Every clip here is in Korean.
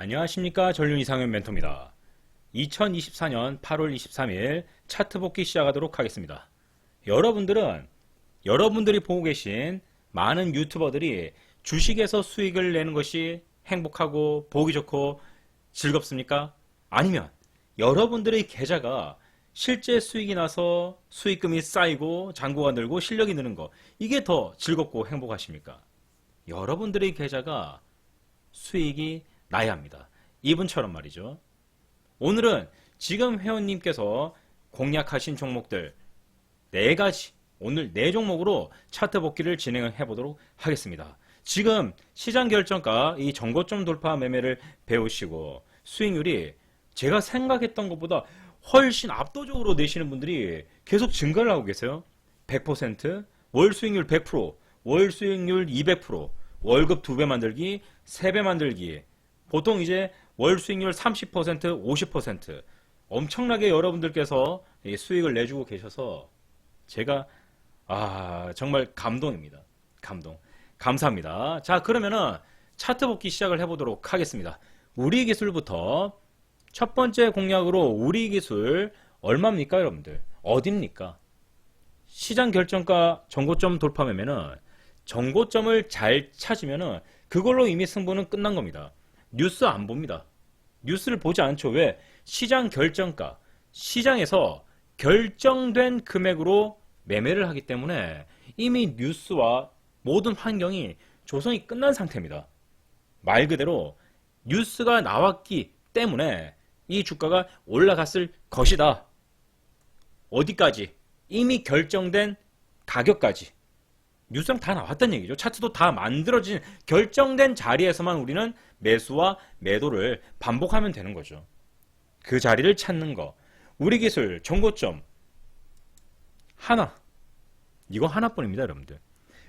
안녕하십니까 전륜 이상현 멘토입니다. 2024년 8월 23일 차트 복귀 시작하도록 하겠습니다. 여러분들은 여러분들이 보고 계신 많은 유튜버들이 주식에서 수익을 내는 것이 행복하고 보기 좋고 즐겁습니까? 아니면 여러분들의 계좌가 실제 수익이 나서 수익금이 쌓이고 잔고가 늘고 실력이 느는 거 이게 더 즐겁고 행복하십니까? 여러분들의 계좌가 수익이 나야 합니다. 이분처럼 말이죠. 오늘은 지금 회원님께서 공략하신 종목들 네 가지 오늘 네 종목으로 차트 복귀를 진행해 보도록 하겠습니다. 지금 시장 결정가 이 정고점 돌파 매매를 배우시고 수익률이 제가 생각했던 것보다 훨씬 압도적으로 내시는 분들이 계속 증가를 하고 계세요. 100%, 월 수익률 100%, 월 수익률 200%, 월급 2배 만들기, 3배 만들기. 보통 이제 월 수익률 30%, 50% 엄청나게 여러분들께서 이 수익을 내주고 계셔서 제가 아 정말 감동입니다. 감동. 감사합니다. 자 그러면은 차트 복귀 시작을 해보도록 하겠습니다. 우리 기술부터 첫 번째 공략으로 우리 기술 얼마입니까 여러분들? 어딥니까? 시장 결정가 정고점 돌파 매매는 정고점을 잘 찾으면은 그걸로 이미 승부는 끝난 겁니다. 뉴스 안 봅니다. 뉴스를 보지 않죠. 왜? 시장 결정가, 시장에서 결정된 금액으로 매매를 하기 때문에 이미 뉴스와 모든 환경이 조성이 끝난 상태입니다. 말 그대로 뉴스가 나왔기 때문에 이 주가가 올라갔을 것이다. 어디까지? 이미 결정된 가격까지. 뉴스랑 다 나왔단 얘기죠. 차트도 다 만들어진 결정된 자리에서만 우리는 매수와 매도를 반복하면 되는 거죠. 그 자리를 찾는 거. 우리 기술 정고점 하나. 이거 하나뿐입니다, 여러분들.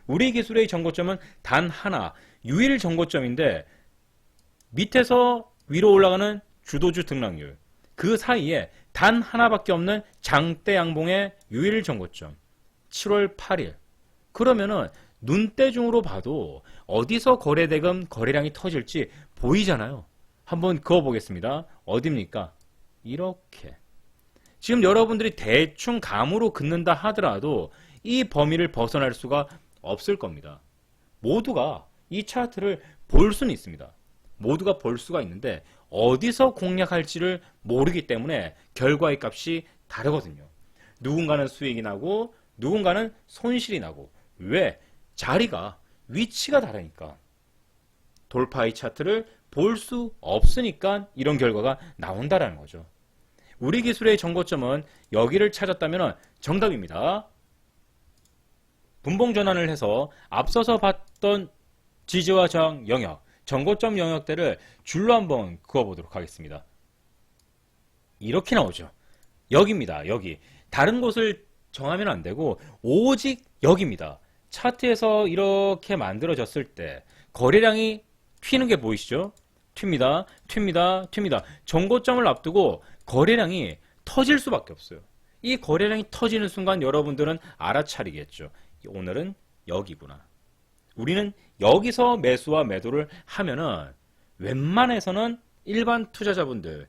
우리 기술의 정고점은 단 하나, 유일 정고점인데 밑에서 위로 올라가는 주도주 등락률. 그 사이에 단 하나밖에 없는 장대 양봉의 유일 정고점. 7월 8일. 그러면은 눈대중으로 봐도 어디서 거래대금 거래량이 터질지 보이잖아요. 한번 그어 보겠습니다. 어딥니까? 이렇게. 지금 여러분들이 대충 감으로 긋는다 하더라도 이 범위를 벗어날 수가 없을 겁니다. 모두가 이 차트를 볼 수는 있습니다. 모두가 볼 수가 있는데 어디서 공략할지를 모르기 때문에 결과의 값이 다르거든요. 누군가는 수익이 나고 누군가는 손실이 나고 왜? 자리가 위치가 다르니까. 돌파의 차트를 볼 수 없으니까 이런 결과가 나온다라는 거죠. 우리 기술의 정고점은 여기를 찾았다면 정답입니다. 분봉 전환을 해서 앞서서 봤던 지지와 저항 영역, 정고점 영역대를 줄로 한번 그어보도록 하겠습니다. 이렇게 나오죠. 여기입니다. 여기. 다른 곳을 정하면 안 되고 오직 여기입니다. 차트에서 이렇게 만들어졌을 때 거래량이 튀는 게 보이시죠? 튑니다. 튑니다. 튑니다. 정고점을 앞두고 거래량이 터질 수밖에 없어요. 이 거래량이 터지는 순간 여러분들은 알아차리겠죠. 오늘은 여기구나. 우리는 여기서 매수와 매도를 하면은 웬만해서는 일반 투자자분들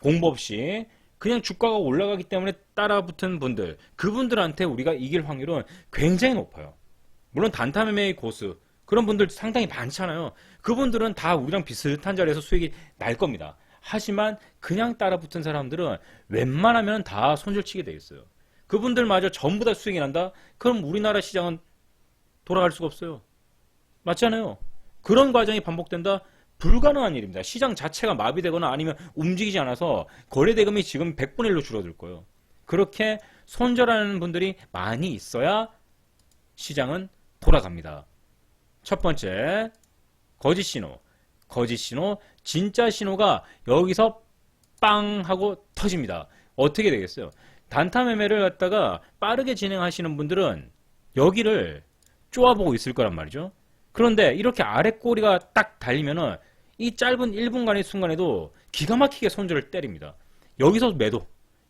공부 없이 그냥 주가가 올라가기 때문에 따라붙은 분들 그분들한테 우리가 이길 확률은 굉장히 높아요. 물론 단타 매매의 고수 그런 분들 상당히 많잖아요. 그분들은 다 우리랑 비슷한 자리에서 수익이 날 겁니다. 하지만 그냥 따라붙은 사람들은 웬만하면 다 손절치게 돼 있어요. 그분들마저 전부 다 수익이 난다? 그럼 우리나라 시장은 돌아갈 수가 없어요. 맞잖아요. 그런 과정이 반복된다? 불가능한 일입니다. 시장 자체가 마비되거나 아니면 움직이지 않아서 거래 대금이 지금 100분의 1로 줄어들 거예요. 그렇게 손절하는 분들이 많이 있어야 시장은 돌아갑니다. 첫 번째, 거짓 신호. 거짓 신호, 진짜 신호가 여기서 빵 하고 터집니다. 어떻게 되겠어요? 단타 매매를 갖다가 빠르게 진행하시는 분들은 여기를 쪼아보고 있을 거란 말이죠. 그런데 이렇게 아래 꼬리가 딱 달리면은 이 짧은 1분간의 순간에도 기가 막히게 손절을 때립니다. 여기서 매도,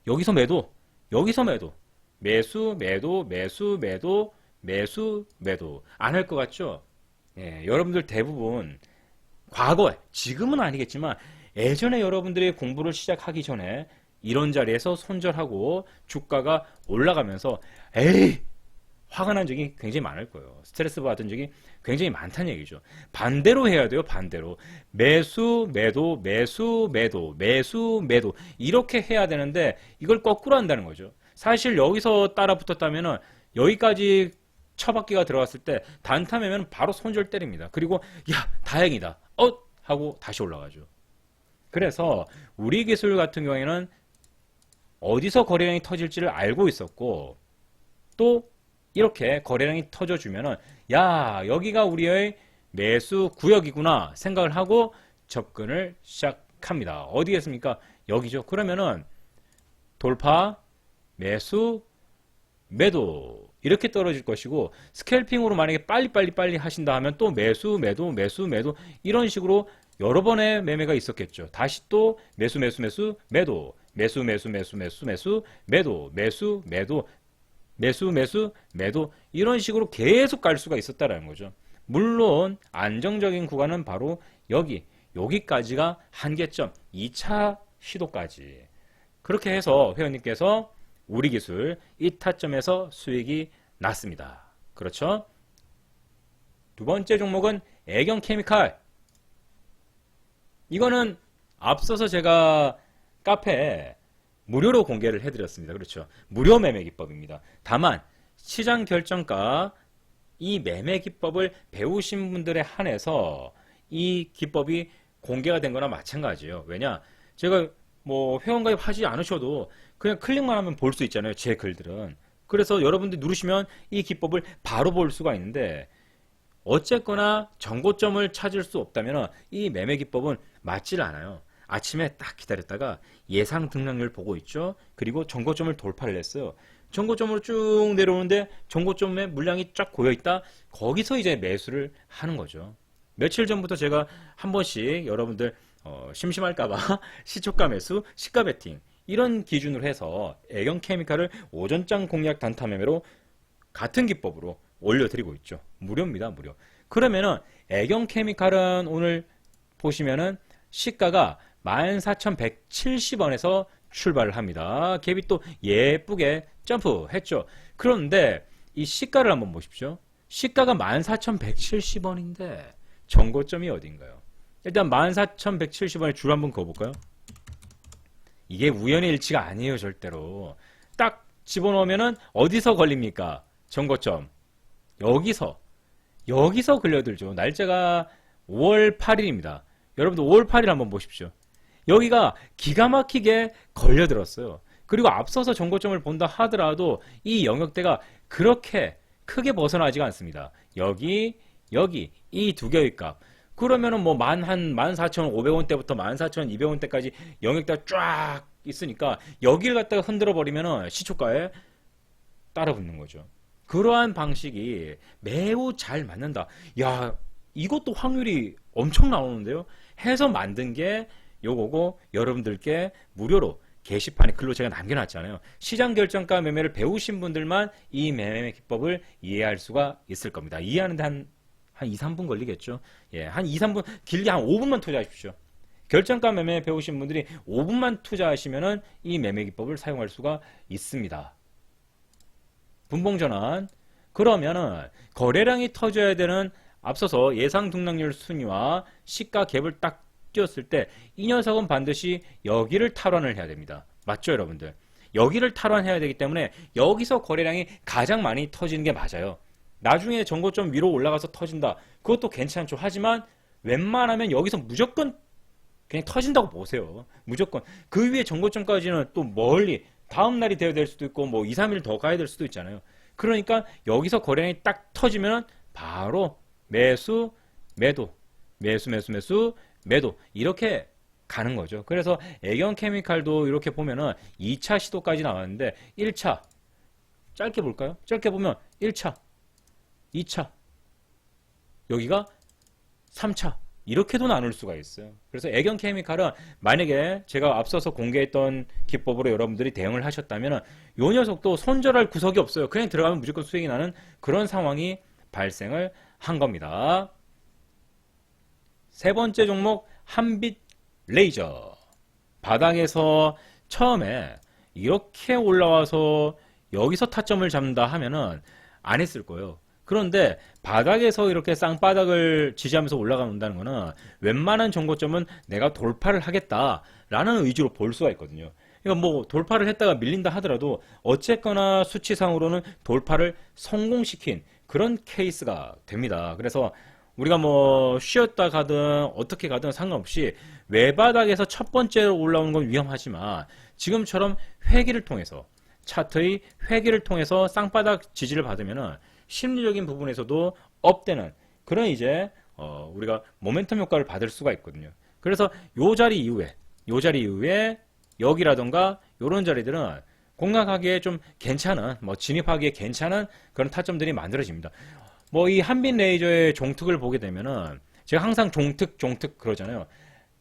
여기서 매도, 여기서 매도, 매수, 매도, 매수, 매도, 매수, 매도. 안 할 것 같죠? 예, 여러분들 대부분 과거에 지금은 아니겠지만 예전에 여러분들이 공부를 시작하기 전에 이런 자리에서 손절하고 주가가 올라가면서 에이 화가 난 적이 굉장히 많을 거예요. 스트레스 받은 적이 굉장히 많다는 얘기죠. 반대로 해야 돼요. 반대로 매수 매도 매수 매도 매수 매도 이렇게 해야 되는데 이걸 거꾸로 한다는 거죠. 사실 여기서 따라 붙었다면은 여기까지 처박기가 들어갔을 때 단타 매면 바로 손절 때립니다. 그리고 야 다행이다. 어 하고 다시 올라가죠. 그래서 우리 기술 같은 경우에는 어디서 거래량이 터질지를 알고 있었고 또 이렇게 거래량이 터져주면은 야 여기가 우리의 매수 구역이구나 생각을 하고 접근을 시작합니다. 어디겠습니까? 여기죠. 그러면은 돌파, 매수, 매도 이렇게 떨어질 것이고 스캘핑으로 만약에 빨리빨리 빨리 하신다 하면 또 매수, 매도, 매수, 매도 이런 식으로 여러 번의 매매가 있었겠죠. 다시 또 매수, 매수, 매수, 매도, 매수, 매수, 매수, 매수, 매수, 매도, 매수, 매도, 매수, 매수, 매도 이런 식으로 계속 갈 수가 있었다라는 거죠. 물론 안정적인 구간은 바로 여기, 여기까지가 한계점, 2차 시도까지. 그렇게 해서 회원님께서 우리 기술 이 타점에서 수익이 났습니다. 그렇죠? 두 번째 종목은 애경 케미칼. 이거는 앞서서 제가 카페에 무료로 공개를 해드렸습니다. 그렇죠. 무료 매매 기법입니다. 다만 시장 결정가 이 매매 기법을 배우신 분들에 한해서 이 기법이 공개가 된 거나 마찬가지예요. 왜냐? 제가 뭐 회원가입 하지 않으셔도 그냥 클릭만 하면 볼 수 있잖아요. 제 글들은. 그래서 여러분들 누르시면 이 기법을 바로 볼 수가 있는데 어쨌거나 정고점을 찾을 수 없다면 이 매매 기법은 맞질 않아요. 아침에 딱 기다렸다가 예상 등락률 보고 있죠. 그리고 정고점을 돌파를 했어요. 정고점으로 쭉 내려오는데 정고점에 물량이 쫙 고여 있다. 거기서 이제 매수를 하는 거죠. 며칠 전부터 제가 한 번씩 여러분들 어, 심심할까봐 시초가 매수, 시가 베팅 이런 기준으로 해서 애경 케미칼을 오전장 공략 단타 매매로 같은 기법으로 올려드리고 있죠. 무료입니다, 무료. 그러면은 애경 케미칼은 오늘 보시면은 시가가 14,170원에서 출발을 합니다. 갭이 또 예쁘게 점프했죠. 그런데 이 시가를 한번 보십시오. 시가가 14,170원인데 정고점이 어딘가요? 일단 14,170원에 줄 한번 그어볼까요? 이게 우연의 일치가 아니에요, 절대로. 딱 집어넣으면은 어디서 걸립니까? 정거점. 여기서. 여기서 걸려들죠. 날짜가 5월 8일입니다. 여러분들 5월 8일 한번 보십시오. 여기가 기가 막히게 걸려들었어요. 그리고 앞서서 정거점을 본다 하더라도 이 영역대가 그렇게 크게 벗어나지가 않습니다. 여기, 여기, 이 두 개의 값. 그러면은 뭐 만 한 14,500원대부터 14,200원대까지 영역대가 쫙 있으니까 여기를 갖다가 흔들어 버리면은 시초가에 따라 붙는 거죠. 그러한 방식이 매우 잘 맞는다. 야, 이것도 확률이 엄청 나오는데요. 해서 만든 게 요거고 여러분들께 무료로 게시판에 글로 제가 남겨놨잖아요. 시장 결정가 매매를 배우신 분들만 이 매매 기법을 이해할 수가 있을 겁니다. 이해하는데 한, 한 2, 3분 걸리겠죠. 예, 한 2, 3분, 길게 한 5분만 투자하십시오. 결정가 매매 배우신 분들이 5분만 투자하시면은 이 매매 기법을 사용할 수가 있습니다. 분봉 전환. 그러면은 거래량이 터져야 되는 앞서서 예상 등락률 순위와 시가 갭을 딱 띄웠을 때 이 녀석은 반드시 여기를 탈환을 해야 됩니다. 맞죠, 여러분들? 여기를 탈환해야 되기 때문에 여기서 거래량이 가장 많이 터지는 게 맞아요. 나중에 정고점 위로 올라가서 터진다. 그것도 괜찮죠. 하지만 웬만하면 여기서 무조건 그냥 터진다고 보세요. 무조건. 그 위에 정고점까지는 또 멀리 다음 날이 되어야 될 수도 있고 뭐 2, 3일 더 가야 될 수도 있잖아요. 그러니까 여기서 거래량이 딱 터지면 바로 매수, 매도, 매수, 매수, 매수, 매도 이렇게 가는 거죠. 그래서 애경 케미칼도 이렇게 보면은 2차 시도까지 나왔는데 1차 짧게 볼까요? 짧게 보면 1차, 2차, 여기가 3차 이렇게도 나눌 수가 있어요. 그래서 애경 케미칼은 만약에 제가 앞서서 공개했던 기법으로 여러분들이 대응을 하셨다면 요 녀석도 손절할 구석이 없어요. 그냥 들어가면 무조건 수익이 나는 그런 상황이 발생을 한 겁니다. 세 번째 종목 한빛 레이저. 바닥에서 처음에 이렇게 올라와서 여기서 타점을 잡는다 하면은 안 했을 거예요. 그런데 바닥에서 이렇게 쌍바닥을 지지하면서 올라간다는 거는 웬만한 정고점은 내가 돌파를 하겠다라는 의지로 볼 수가 있거든요. 그러니까 뭐 돌파를 했다가 밀린다 하더라도 어쨌거나 수치상으로는 돌파를 성공시킨 그런 케이스가 됩니다. 그래서 우리가 뭐 쉬었다 가든 어떻게 가든 상관없이 외바닥에서 첫 번째로 올라오는 건 위험하지만 지금처럼 회기를 통해서 차트의 회기를 통해서 쌍바닥 지지를 받으면은 심리적인 부분에서도 업되는 그런 이제 어, 우리가 모멘텀 효과를 받을 수가 있거든요. 그래서 요 자리 이후에 요 자리 이후에 여기라던가 요런 자리들은 공략하기에 좀 괜찮은 뭐 진입하기에 괜찮은 그런 타점들이 만들어집니다. 뭐 이 한빛 레이저의 종특을 보게 되면은 제가 항상 종특 종특 그러잖아요.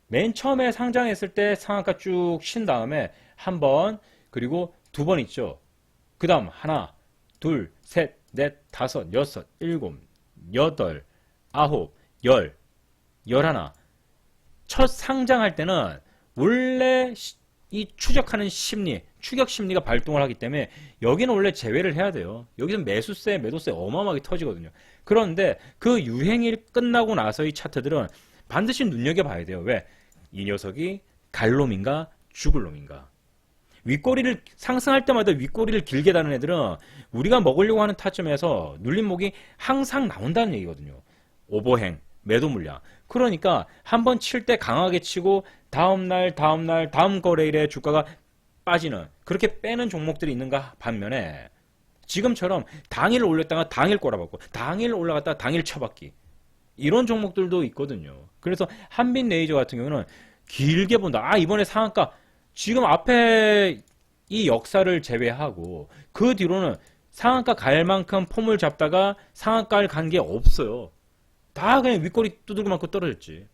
맨 처음에 상장했을 때 상한가 쭉신 다음에 한 번 그리고 두 번 있죠. 그 다음 하나 둘 셋 넷 다섯 여섯 일곱 여덟 아홉 열 열하나 첫 상장할 때는 원래 시- 이 추적하는 심리, 추격 심리가 발동을 하기 때문에 여기는 원래 제외를 해야 돼요. 여기서 매수세, 매도세 어마어마하게 터지거든요. 그런데 그 유행이 끝나고 나서 이 차트들은 반드시 눈여겨봐야 돼요. 왜? 이 녀석이 갈 놈인가 죽을 놈인가. 윗꼬리를 상승할 때마다 윗꼬리를 길게 다는 애들은 우리가 먹으려고 하는 타점에서 눌림목이 항상 나온다는 얘기거든요. 오버행, 매도 물량. 그러니까 한 번 칠 때 강하게 치고 다음 날, 다음 날, 다음 거래일에 주가가 빠지는 그렇게 빼는 종목들이 있는가 반면에 지금처럼 당일 올렸다가 당일 꼬라박고 당일 올라갔다가 당일 쳐박기 이런 종목들도 있거든요. 그래서 한빛 레이저 같은 경우는 길게 본다. 아 이번에 상한가 지금 앞에 이 역사를 제외하고 그 뒤로는 상한가 갈 만큼 폼을 잡다가 상한가를 간 게 없어요. 다 그냥 윗꼬리 두들겨 맞고 떨어졌지.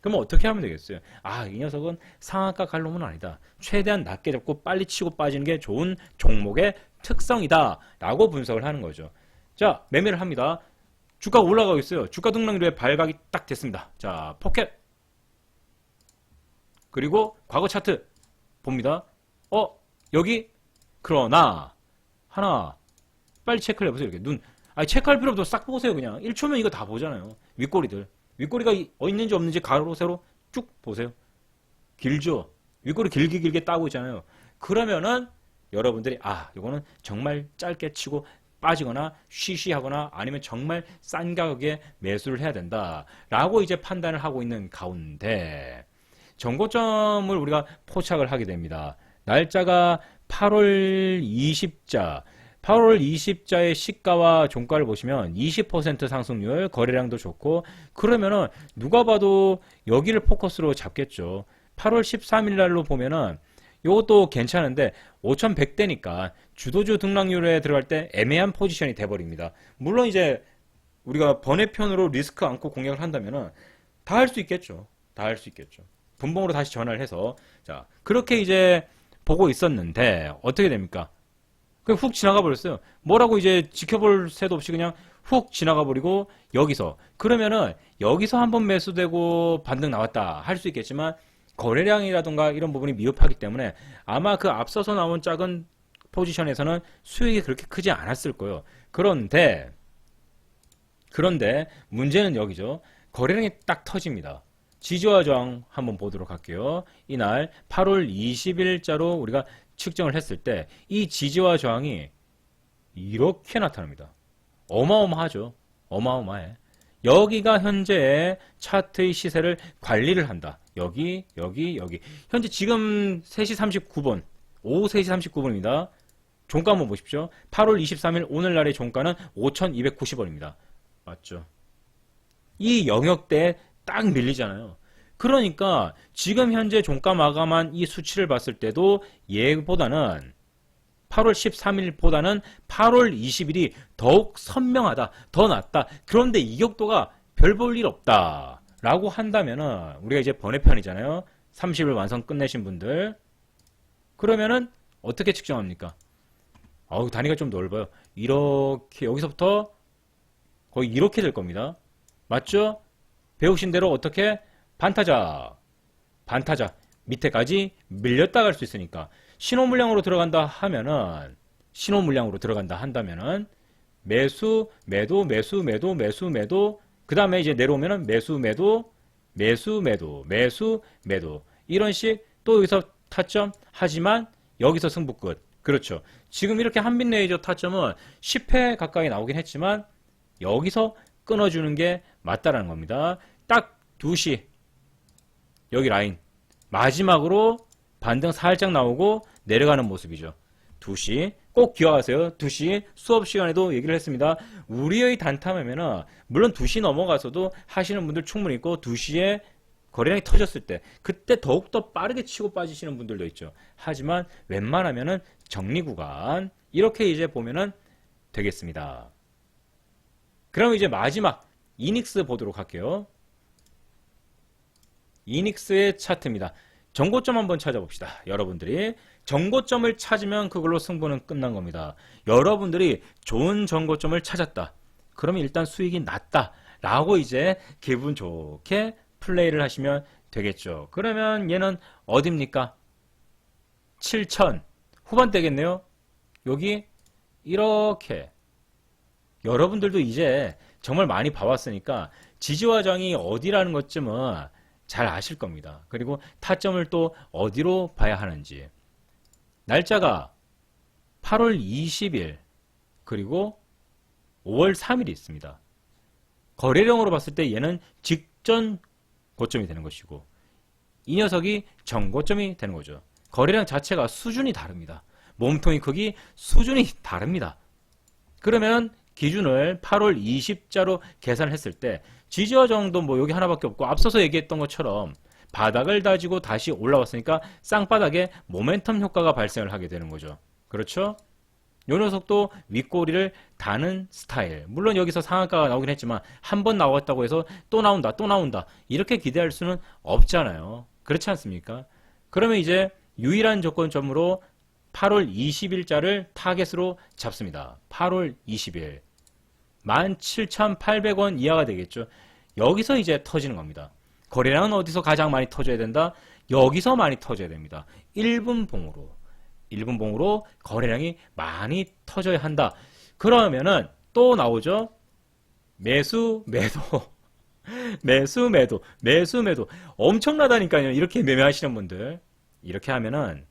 그러면 어떻게 하면 되겠어요? 아, 이 녀석은 상한가 갈 놈은 아니다. 최대한 낮게 잡고 빨리 치고 빠지는 게 좋은 종목의 특성이다. 라고 분석을 하는 거죠. 자, 매매를 합니다. 주가가 올라가고 있어요. 주가 등락률에 발각이 딱 됐습니다. 자, 포켓. 그리고 과거 차트 봅니다. 어, 여기 그러나 하나 빨리 체크를 해보세요. 이렇게 눈 아니 체크할 필요 없어 싹 보세요 그냥 1초면 이거 다 보잖아요. 윗꼬리들 윗꼬리가 이- 어 있는지 없는지 가로 세로 쭉 보세요. 길죠. 윗꼬리 길게 길게 따고 있잖아요. 그러면은 여러분들이 아 이거는 정말 짧게 치고 빠지거나 쉬쉬하거나 아니면 정말 싼 가격에 매수를 해야 된다라고 이제 판단을 하고 있는 가운데 정고점을 우리가 포착을 하게 됩니다. 날짜가 8월 20자. 8월 20자의 시가와 종가를 보시면 20% 상승률, 거래량도 좋고, 그러면은 누가 봐도 여기를 포커스로 잡겠죠. 8월 13일 날로 보면은 이것도 괜찮은데 5,100대니까 주도주 등락률에 들어갈 때 애매한 포지션이 돼버립니다. 물론 이제 우리가 번외편으로 리스크 안고 공략을 한다면은 다 할 수 있겠죠. 다 할 수 있겠죠. 분봉으로 다시 전환을 해서 자 그렇게 이제 보고 있었는데 어떻게 됩니까? 그냥 훅 지나가 버렸어요. 뭐라고 이제 지켜볼 새도 없이 그냥 훅 지나가 버리고 여기서 그러면은 여기서 한번 매수되고 반등 나왔다 할 수 있겠지만 거래량이라든가 이런 부분이 미흡하기 때문에 아마 그 앞서서 나온 작은 포지션에서는 수익이 그렇게 크지 않았을 거예요. 그런데 그런데 문제는 여기죠. 거래량이 딱 터집니다. 지지와 저항 한번 보도록 할게요. 이날 8월 20일자로 우리가 측정을 했을 때 이 지지와 저항이 이렇게 나타납니다. 어마어마하죠. 어마어마해. 여기가 현재의 차트의 시세를 관리를 한다. 여기, 여기, 여기. 현재 지금 3시 39분, 오후 3시 39분입니다. 종가 한번 보십시오. 8월 23일 오늘날의 종가는 5,290원입니다. 맞죠? 이 영역대에 딱 밀리잖아요. 그러니까 지금 현재 종가 마감한 이 수치를 봤을 때도 얘보다는 8월 13일보다는 8월 20일이 더욱 선명하다, 더 낫다. 그런데 이격도가 별 볼 일 없다. 라고 한다면은 우리가 이제 번외편이잖아요. 30일 완성 끝내신 분들. 그러면은 어떻게 측정합니까? 어우, 단위가 좀 넓어요. 이렇게 여기서부터 거의 이렇게 될 겁니다. 맞죠? 배우신 대로 어떻게 반타작, 반타작 밑에까지 밀렸다 갈 수 있으니까 신호 물량으로 들어간다 하면은 신호 물량으로 들어간다 한다면은 매수, 매도, 매수, 매도, 매수, 매도 그 다음에 이제 내려오면은 매수, 매도, 매수, 매도, 매수, 매도. 이런 식 또 여기서 타점. 하지만 여기서 승부 끝. 그렇죠. 지금 이렇게 한빛 레이저 타점은 10회 가까이 나오긴 했지만 여기서 끊어주는 게 맞다라는 겁니다. 딱 2시 여기 라인. 마지막으로 반등 살짝 나오고 내려가는 모습이죠. 2시. 꼭 기억하세요. 2시. 수업 시간에도 얘기를 했습니다. 우리의 단타 매매는 물론 2시 넘어가서도 하시는 분들 충분히 있고 2시에 거래량이 터졌을 때 그때 더욱더 빠르게 치고 빠지시는 분들도 있죠. 하지만 웬만하면은 정리 구간 이렇게 이제 보면은 되겠습니다. 그럼 이제 마지막 이닉스 보도록 할게요 이닉스의 차트입니다 정고점 한번 찾아봅시다. 여러분들이 정고점을 찾으면 그걸로 승부는 끝난 겁니다. 여러분들이 좋은 정고점을 찾았다. 그러면 일단 수익이 낮다. 라고 이제 기분 좋게 플레이를 하시면 되겠죠. 그러면 얘는 어딥니까? 7천 후반대겠네요. 여기 이렇게 여러분들도 이제 정말 많이 봐왔으니까 지지화장이 어디라는 것쯤은 잘 아실 겁니다. 그리고 타점을 또 어디로 봐야 하는지. 날짜가 8월 20일 그리고 5월 3일이 있습니다. 거래량으로 봤을 때 얘는 직전 고점이 되는 것이고 이 녀석이 정고점이 되는 거죠. 거래량 자체가 수준이 다릅니다. 몸통이 크기 수준이 다릅니다. 그러면 기준을 8월 20자로 계산을 했을 때 지지와 정도 뭐 여기 하나밖에 없고 앞서서 얘기했던 것처럼 바닥을 다지고 다시 올라왔으니까 쌍바닥에 모멘텀 효과가 발생을 하게 되는 거죠. 그렇죠? 요 녀석도 윗꼬리를 다는 스타일. 물론 여기서 상한가가 나오긴 했지만 한 번 나왔다고 해서 또 나온다, 또 나온다. 이렇게 기대할 수는 없잖아요. 그렇지 않습니까? 그러면 이제 유일한 조건점으로 8월 20일자를 타겟으로 잡습니다. 8월 20일. 17,800원 이하가 되겠죠. 여기서 이제 터지는 겁니다. 거래량은 어디서 가장 많이 터져야 된다? 여기서 많이 터져야 됩니다. 1분 봉으로. 1분 봉으로 거래량이 많이 터져야 한다. 그러면은 또 나오죠. 매수, 매도. 매수, 매도. 매수, 매도. 엄청나다니까요. 이렇게 매매하시는 분들. 이렇게 하면은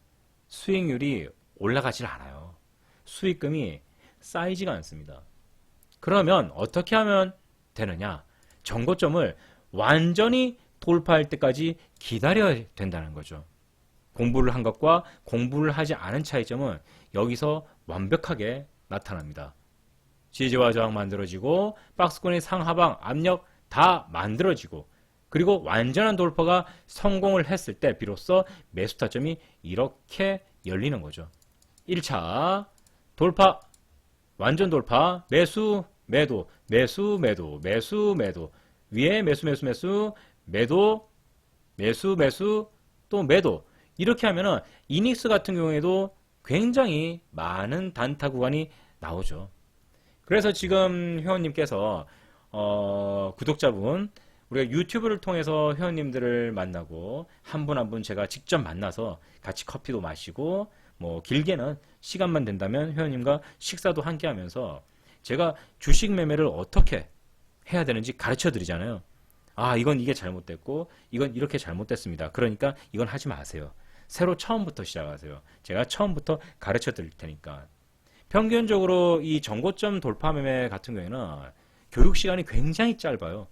수익률이 올라가질 않아요. 수익금이 쌓이지가 않습니다. 그러면 어떻게 하면 되느냐? 정고점을 완전히 돌파할 때까지 기다려야 된다는 거죠. 공부를 한 것과 공부를 하지 않은 차이점은 여기서 완벽하게 나타납니다. 지지와 저항 만들어지고 박스권의 상하방 압력 다 만들어지고 그리고 완전한 돌파가 성공을 했을 때 비로소 매수 타점이 이렇게 열리는 거죠. 1차 돌파 완전 돌파 매수 매도 매수 매도 매수 매도 위에 매수 매수 매수 매도 매수 매수 또 매도 이렇게 하면은 이닉스 같은 경우에도 굉장히 많은 단타 구간이 나오죠. 그래서 지금 회원님께서 어, 구독자분 우리가 유튜브를 통해서 회원님들을 만나고 한분 한 분 제가 직접 만나서 같이 커피도 마시고 뭐 길게는 시간만 된다면 회원님과 식사도 함께 하면서 제가 주식 매매를 어떻게 해야 되는지 가르쳐 드리잖아요. 아, 이건 이게 잘못됐고, 이건 이렇게 잘못됐습니다. 그러니까 이건 하지 마세요. 새로 처음부터 시작하세요. 제가 처음부터 가르쳐 드릴 테니까. 평균적으로 이 정고점 돌파 매매 같은 경우에는 교육 시간이 굉장히 짧아요.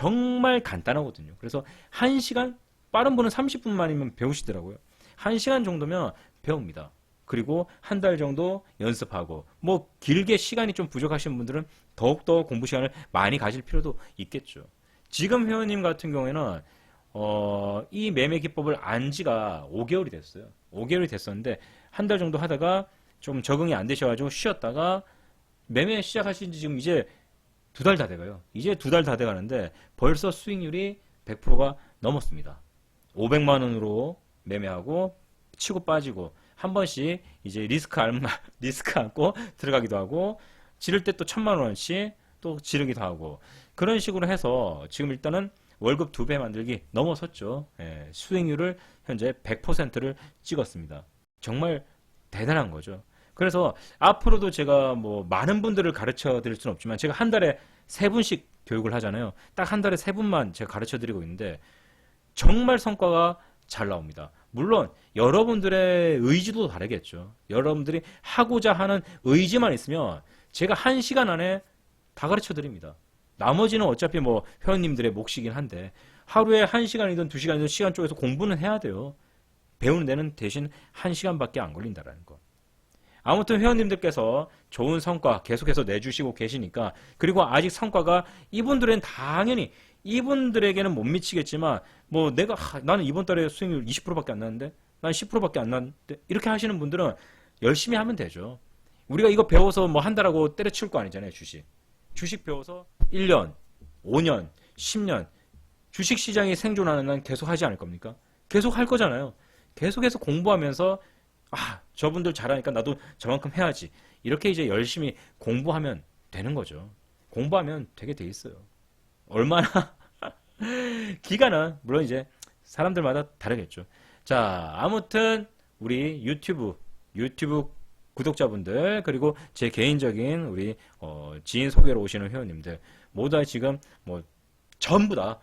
정말 간단하거든요. 그래서 1시간, 빠른 분은 30분 만이면 배우시더라고요. 1시간 정도면 배웁니다. 그리고 한 달 정도 연습하고 뭐 길게 시간이 좀 부족하신 분들은 더욱더 공부 시간을 많이 가질 필요도 있겠죠. 지금 회원님 같은 경우에는 어, 이 매매 기법을 안 지가 5개월이 됐어요. 5개월이 됐었는데 한 달 정도 하다가 좀 적응이 안 되셔가지고 쉬었다가 매매 시작하신 지 지금 이제 두 달 다 돼가요. 이제 두 달 다 돼가는데 벌써 수익률이 100%가 넘었습니다. 500만 원으로 매매하고 치고 빠지고 한 번씩 이제 리스크 안 리스크 안고 들어가기도 하고 지를 때 또 천만 원씩 또 지르기도 하고 그런 식으로 해서 지금 일단은 월급 두 배 만들기 넘어섰죠. 예, 수익률을 현재 100%를 찍었습니다. 정말 대단한 거죠. 그래서 앞으로도 제가 뭐 많은 분들을 가르쳐 드릴 수는 없지만 제가 한 달에 세 분씩 교육을 하잖아요. 딱 한 달에 세 분만 제가 가르쳐 드리고 있는데 정말 성과가 잘 나옵니다. 물론 여러분들의 의지도 다르겠죠. 여러분들이 하고자 하는 의지만 있으면 제가 한 시간 안에 다 가르쳐 드립니다. 나머지는 어차피 뭐 회원님들의 몫이긴 한데 하루에 한 시간이든 두 시간이든 시간 쪼개서 공부는 해야 돼요. 배우는 데는 대신 한 시간밖에 안 걸린다라는 거. 아무튼 회원님들께서 좋은 성과 계속해서 내주시고 계시니까 그리고 아직 성과가 이분들은 당연히 이분들에게는 못 미치겠지만 뭐 내가 하, 나는 이번 달에 수익률 20%밖에 안 나는데 난 10%밖에 안 나는데 이렇게 하시는 분들은 열심히 하면 되죠. 우리가 이거 배워서 뭐한 달하고 때려치울 거 아니잖아요, 주식. 주식 배워서 1년, 5년, 10년 주식 시장이 생존하는 한 계속 하지 않을 겁니까? 계속 할 거잖아요. 계속해서 공부하면서 아, 저분들 잘하니까 나도 저만큼 해야지. 이렇게 이제 열심히 공부하면 되는 거죠. 공부하면 되게 돼 있어요. 얼마나 기간은 물론 이제 사람들마다 다르겠죠. 자, 아무튼 우리 유튜브 유튜브 구독자분들 그리고 제 개인적인 우리 어, 지인 소개로 오시는 회원님들 모두 다 지금 뭐 전부 다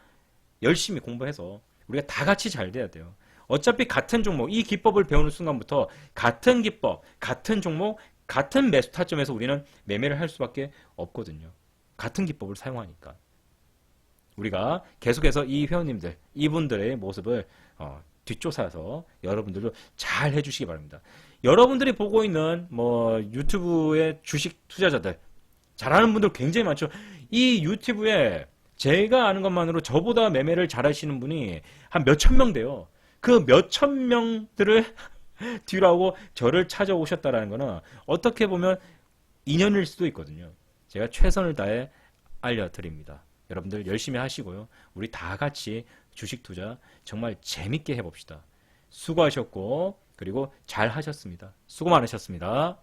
열심히 공부해서 우리가 다 같이 잘 돼야 돼요. 어차피 같은 종목, 이 기법을 배우는 순간부터 같은 기법, 같은 종목, 같은 매수 타점에서 우리는 매매를 할 수밖에 없거든요. 같은 기법을 사용하니까. 우리가 계속해서 이 회원님들, 이분들의 모습을 어, 뒷조사해서 여러분들도 잘 해주시기 바랍니다. 여러분들이 보고 있는 뭐 유튜브의 주식 투자자들 잘하는 분들 굉장히 많죠. 이 유튜브에 제가 아는 것만으로 저보다 매매를 잘하시는 분이 한 몇천 명 돼요. 그 몇천 명들을 뒤로 하고 저를 찾아오셨다라는 거는 어떻게 보면 인연일 수도 있거든요. 제가 최선을 다해 알려드립니다. 여러분들 열심히 하시고요. 우리 다 같이 주식 투자 정말 재밌게 해봅시다. 수고하셨고, 그리고 잘 하셨습니다. 수고 많으셨습니다.